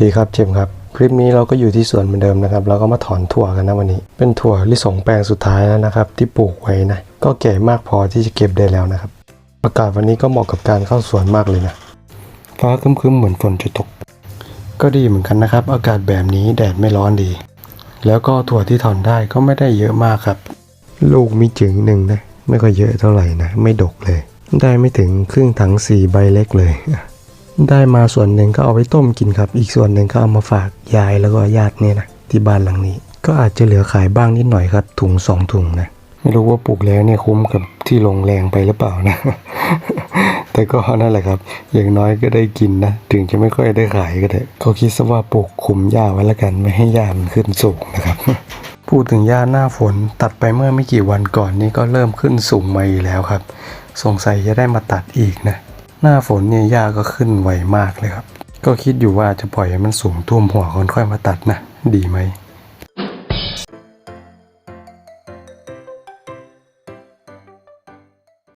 ดีครับเจมครับ คลิปนี้เราก็อยู่ที่สวนเหมือนเดิมนะครับ เราก็มาถอนถั่วกันนะวันนี้ เป็นถั่วลิสงแปลงสุดท้ายแล้วนะครับ ที่ปลูกไว้นะ ก็แก่มากพอที่จะเก็บได้แล้วนะครับ อากาศวันนี้ก็เหมาะกับการเข้าสวนมากเลยนะ ฟ้าครึ้มๆเหมือนฝนจะตก ก็ดีเหมือนกันนะครับ อากาศแบบนี้แดดไม่ร้อนดี แล้วก็ถั่วที่ถอนได้ก็ไม่ได้เยอะมากครับ ลูกมีจึงหนึ่งนะ ไม่ค่อยเยอะเท่าไหร่นะ ไม่ดกเลย ได้ไม่ถึงครึ่งถังสี่ใบเล็กเลย ได้มาส่วนหนึ่งก็เอาไว้ต้มกินครับ อีกส่วนหนึ่งก็เอามาฝากยายแล้วก็ญาติเนี่ยนะที่บ้านหลังนี้ ก็อาจจะเหลือขายบ้างนิดหน่อยครับ ถุงสองถุงนะไม่รู้ว่าปลูกแล้วเนี่ยคุ้มกับที่ลงแรงไปหรือเปล่านะ แต่ก็นั่นแหละครับ อย่างน้อยก็ได้กินนะ ถึงจะไม่ค่อยได้ขายก็เถอะเขาคิดซะว่าปลูกคุมหญ้าไว้แล้วกันไม่ให้หญ้ามันขึ้นสูงนะครับ พูดถึงหญ้าหน้าฝนตัดไปเมื่อไม่กี่วันก่อนนี่ก็เริ่มขึ้นสูงมาอีกแล้วครับ สงสัยจะได้มาตัดอีกนะ หน้าฝนเนี่ยหญ้าก็ขึ้นไวมากเลยครับ ก็คิดอยู่ว่าจะปล่อยให้มันสูงท่วมหัวก่อนค่อยมาตัดนะ ดีไหม